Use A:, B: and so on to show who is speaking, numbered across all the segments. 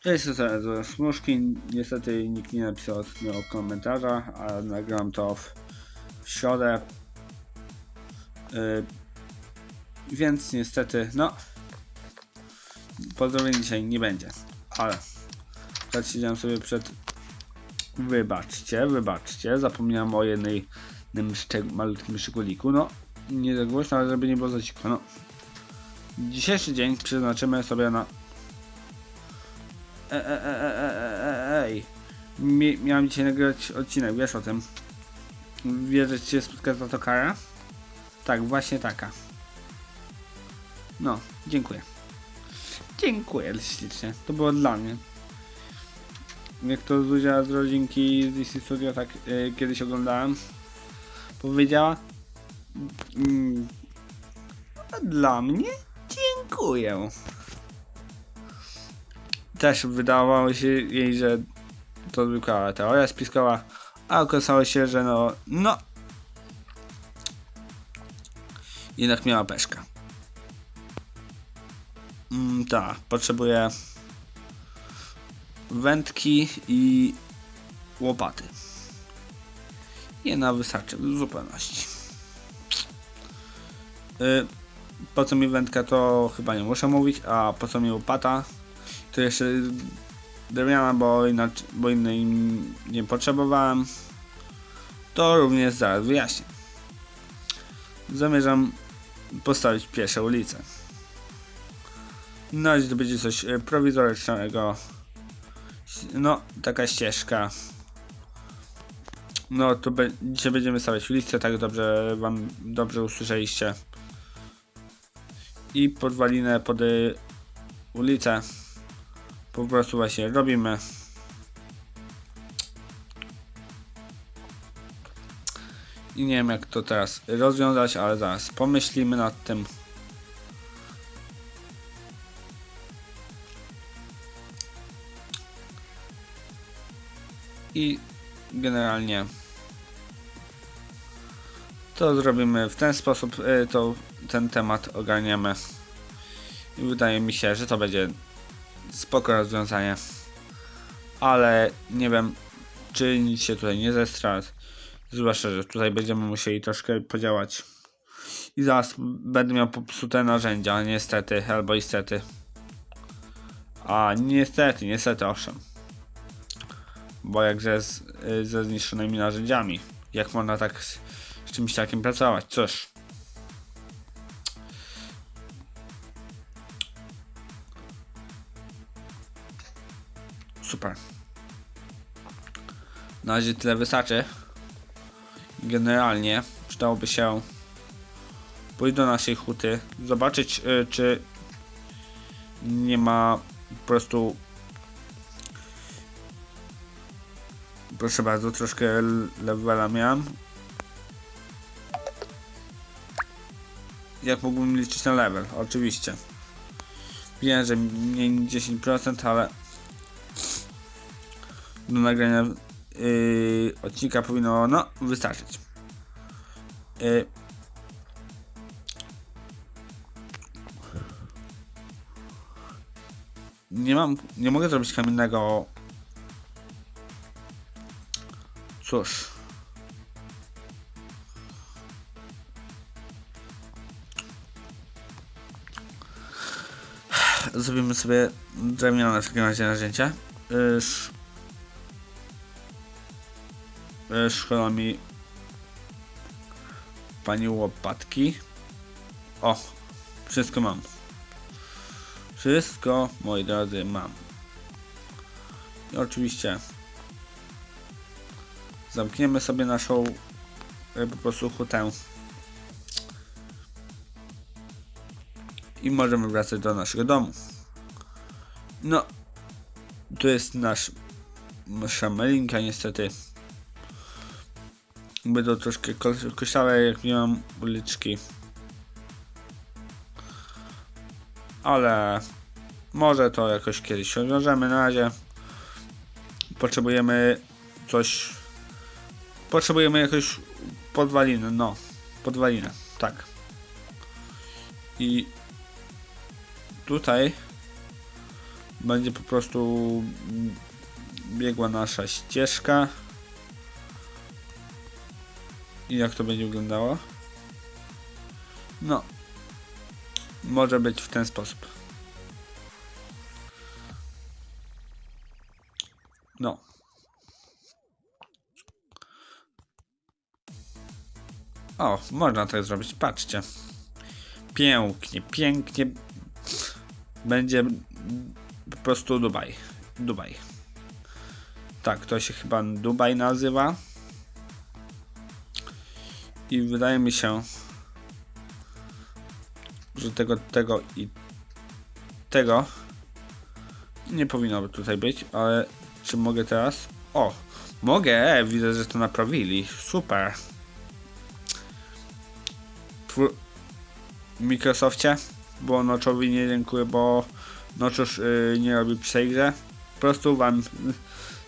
A: Cześć, to jest Smuszki. Niestety nikt nie napisał ostatnio komentarza, a nagram to w, środę. Yy, więc niestety, no, pozdrowień dzisiaj nie będzie, ale teraz siedziałem sobie przed. Wybaczcie, wybaczcie, zapomniałem o jednej jednym szczeg- malutkim szczególiku. No, nie za głośno, ale żeby nie było za cicho. No. Dzisiejszy dzień przeznaczymy sobie na E, e, e, e, ej. Mi, miałem dzisiaj nagrać odcinek, wiesz o tym. Wiesz, że ci się spotka za to kara? Tak, właśnie taka. No, dziękuję. Dziękuję ślicznie. To było dla mnie. Jak to Zuzia z rodzinki z DC Studio tak y, kiedyś oglądałem, powiedziała mm, dla mnie dziękuję też wydawało się jej, że to zwykła teoria spiskowa, a okazało się, że no, no, jednak miała peszka. Mm, tak, potrzebuję wędki i łopaty. Jedna wystarczy w zupełności. Y, po co mi wędka to chyba nie muszę mówić, a po co mi łopata to jeszcze drewniana, bo, inaczej, bo innej nie potrzebowałem. To również zaraz wyjaśnię. Zamierzam postawić pierwszą ulicę. Na razie to będzie coś e, prowizorycznego. No, taka ścieżka. No, to be dzisiaj będziemy stawiać ulicę, tak dobrze wam dobrze usłyszeliście. I podwalinę pod y, ulicę po prostu właśnie robimy. I nie wiem jak to teraz rozwiązać, ale zaraz pomyślimy nad tym. I generalnie to zrobimy w ten sposób, y, to ten temat ogarniemy. I wydaje mi się, że to będzie spoko rozwiązanie. Ale nie wiem, czy nic się tutaj nie zestra. Zwłaszcza, że tutaj będziemy musieli troszkę podziałać. I zaraz będę miał popsute narzędzia, niestety, albo istety. A niestety, niestety, owszem. Bo jakże z, ze zniszczonymi narzędziami. Jak można tak z, z czymś takim pracować? Cóż. Super. Na razie tyle wystarczy. Generalnie przydałoby się pójść do naszej huty, zobaczyć y, czy nie ma po prostu proszę bardzo, troszkę levela miałem jak mógłbym liczyć na level, oczywiście wiem, że mniej niż 10% ale do nagrania yy, odcinka powinno no, wystarczyć. Yy. Nie mam, nie mogę zrobić kamiennego. Cóż. Zrobimy sobie drewniane w takim razie narzędzie. Yy, szkoda mi pani łopatki. O, wszystko mam. Wszystko, moi drodzy, mam. I oczywiście zamkniemy sobie naszą e, po prostu hutę. I możemy wracać do naszego domu. No, tu jest nasz nasza niestety będą troszkę kościałe jak nie mam uliczki. Ale może to jakoś kiedyś rozwiążemy. Na razie potrzebujemy coś. Potrzebujemy jakoś podwaliny. No, podwalinę, tak. I tutaj będzie po prostu biegła nasza ścieżka. I jak to będzie wyglądało? No, może być w ten sposób. No. O, można tak zrobić, patrzcie. Pięknie, pięknie. Będzie po prostu Dubaj. Dubaj. Tak, to się chyba Dubaj nazywa. I wydaje mi się, że tego, tego i tego nie powinno tutaj być, ale czy mogę teraz? O, mogę, widzę, że to naprawili. Super. Twór... Microsoftie, bo Notchowi nie dziękuję, bo Notch już yy, nie robi przy tej grze. Po prostu wam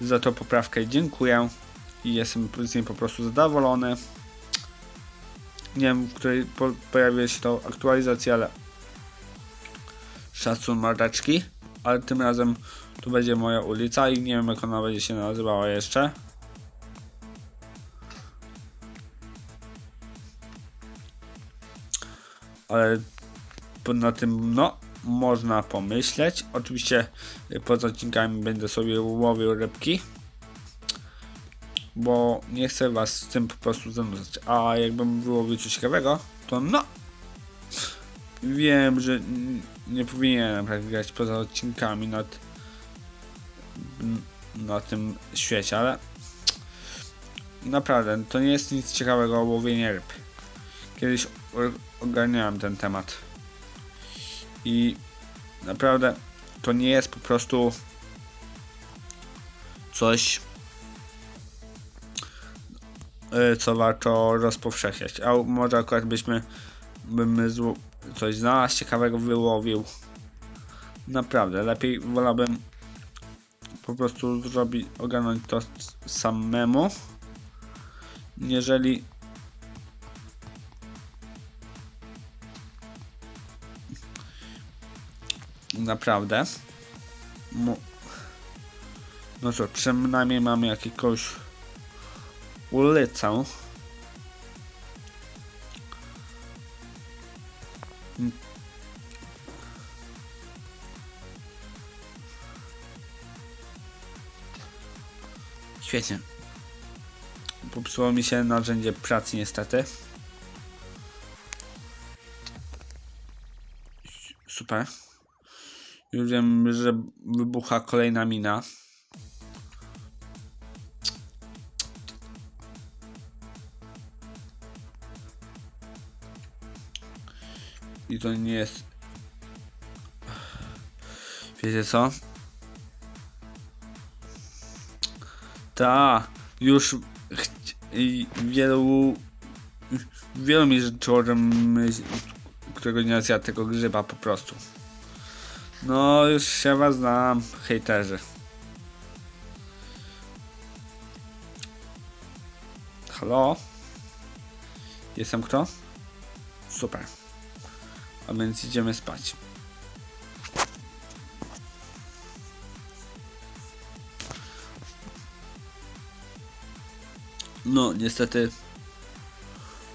A: za tą poprawkę dziękuję i jestem z niej po prostu zadowolony. Nie wiem, w której po się to aktualizacja, ale szacun mordeczki. Ale tym razem tu będzie moja ulica i nie wiem jak ona będzie się nazywała jeszcze. Ale na tym, no, można pomyśleć. Oczywiście y, poza odcinkami będę sobie łowił rybki. Bo nie chcę was z tym po prostu zanudzać. A jakbym wyłowił coś ciekawego, to no. Wiem, że nie powinienem tak grać poza odcinkami nad na tym świecie, ale naprawdę to nie jest nic ciekawego łowienie ryb. Kiedyś ogarniałem ten temat i naprawdę to nie jest po prostu coś co warto rozpowszechniać. A może akurat byśmy bym coś znalazł ciekawego wyłowił. Naprawdę, lepiej wolałbym po prostu zrobić, ogarnąć to samemu. Jeżeli naprawdę no co, przynajmniej mamy jakiegoś ulicę. Świetnie. Popsuło mi się narzędzie pracy niestety. Super. Już wiem, że wybucha kolejna mina. I to nie jest. Wiecie co? Ta, już wielu. Wielu mi życzyło, że my, którego dnia tego grzyba po prostu. No, już się was znam, hejterzy. Halo? Jestem kto? Super. A więc idziemy spać. No, niestety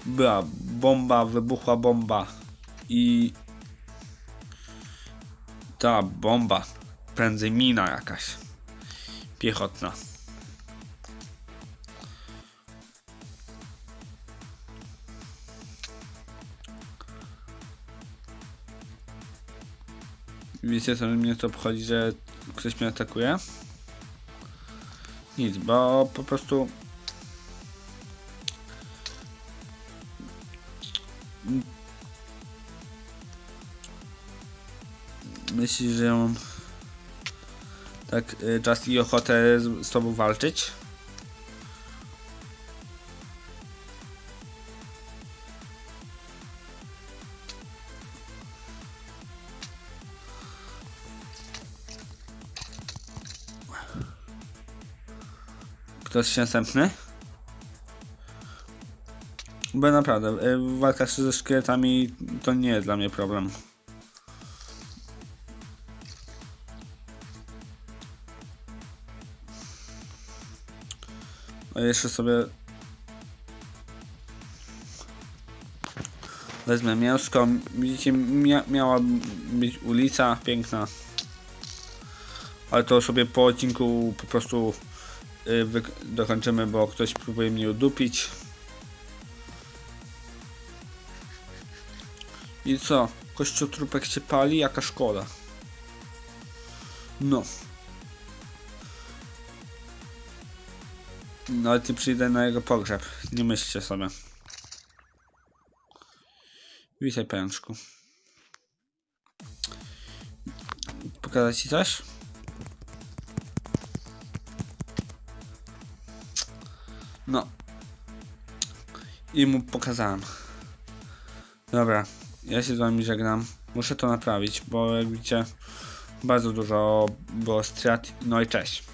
A: była bomba, wybuchła bomba i ta bomba, prędzej mina jakaś piechotna. Wiecie co mnie to obchodzi, że ktoś mnie atakuje? Nic, bo po prostu Myślisz, że mam tak y, czas i ochotę z tobą walczyć? Kto jest następny? Bo naprawdę, y, walka ze szkieletami to nie jest dla mnie problem. A jeszcze sobie wezmę mięsko. Widzicie, mia miała być ulica piękna. Ale to sobie po odcinku po prostu dokończymy, bo ktoś próbuje mnie udupić. I co? Kościotrupek się pali? Jaka szkoda. No. Nawet nie przyjdę na jego pogrzeb. Nie myślcie sobie. Witaj, pajączku. Pokazać ci coś? I mu pokazałem. Dobra, ja się z wami żegnam. Muszę to naprawić, bo jak widzicie, bardzo dużo było strat. No i cześć.